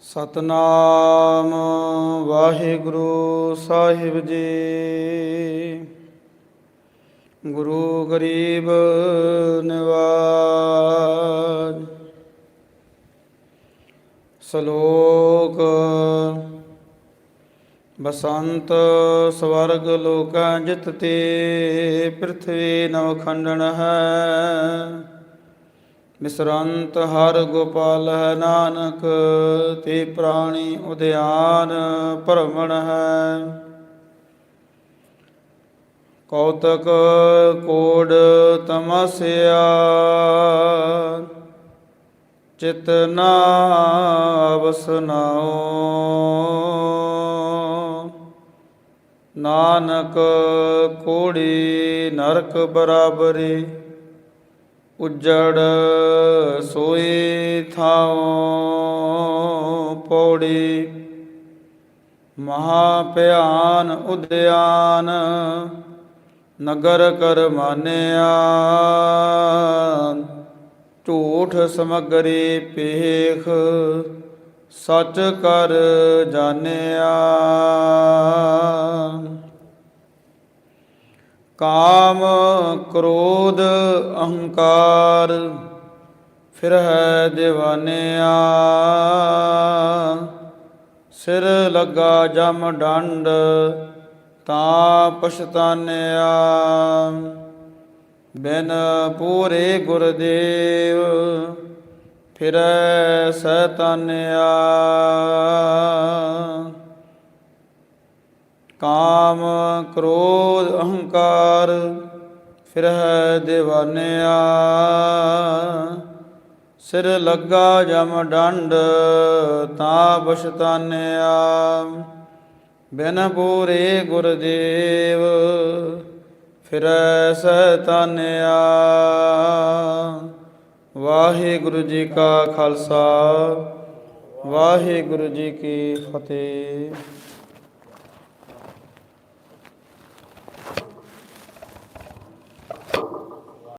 ਸਤਨਾਮ ਵਾਹਿਗੁਰੂ ਸਾਹਿਬ ਜੀ। ਗੁਰੂ ਗਰੀਬ ਨਿਵਾਜ। ਸ਼ਲੋਕ, ਬਸੰਤ ਸਵਰਗ ਲੋਕਾਂ ਜਿਤ ਤੇ, ਪ੍ਰਥਵੀ ਨਵ ਖੰਡਨ ਹੈ। ਬਿਸਰੰਤ ਹਰ ਗੋਪਾਲ ਹੈ ਨਾਨਕ, ਤੇ ਪ੍ਰਾਣੀ ਉਦਿਆਨ ਭਰਮਣ ਹੈ। ਕੌਤਕ ਕੋਡ ਤਮਸਿਆ, ਚਿਤ ਨਾ ਵਸਨਾਓ ਨਾਨਕ ਕੋੜੀ ਨਰਕ ਬਰਾਬਰੀ ਉਜੜ ਸੋਈ ਥਾਉ ਪੌੜੀ, ਮਹਾ ਭਿਆਨ ਉਦਿਆਨ ਨਗਰ ਕਰ ਮਾਨਿਆ ਝੂਠ ਸਮਗਰੀ ਪੇਖ ਸੱਚ ਕਰ ਜਾਣਿਆ। ਕਾਮ ਕ੍ਰੋਧ ਅਹੰਕਾਰ ਫਿਰ ਹੈ دیਵਾਨਿਆ ਸਿਰ ਲੱਗਾ ਜਮ ਡੰਡ ਤਾਂ ਪਛਤਾਨਿਆ। ਬਿਨ ਪੂਰੇ ਗੁਰਦੇਵ ਫਿਰ ਸੈਤਾਨਿਆ। ਕਾਮ ਕ੍ਰੋਧ ਅਹੰਕਾਰ ਫਿਰ ਹੈ دیਵਾਨਿਆ ਸਿਰ ਲੱਗਾ ਜਮ ਡੰਡ ਤਾਂ ਬਸ਼ਤਾਨਿਆ ਬਿਨ ਪੂਰੇ ਗੁਰਦੇਵ ਫਿਰੈ ਸਤਾਨਿਆ। ਵਾਹਿਗੁਰੂ ਜੀ ਕਾ ਖਾਲਸਾ, ਵਾਹਿਗੁਰੂ ਜੀ ਕੀ ਫਤਿਹ।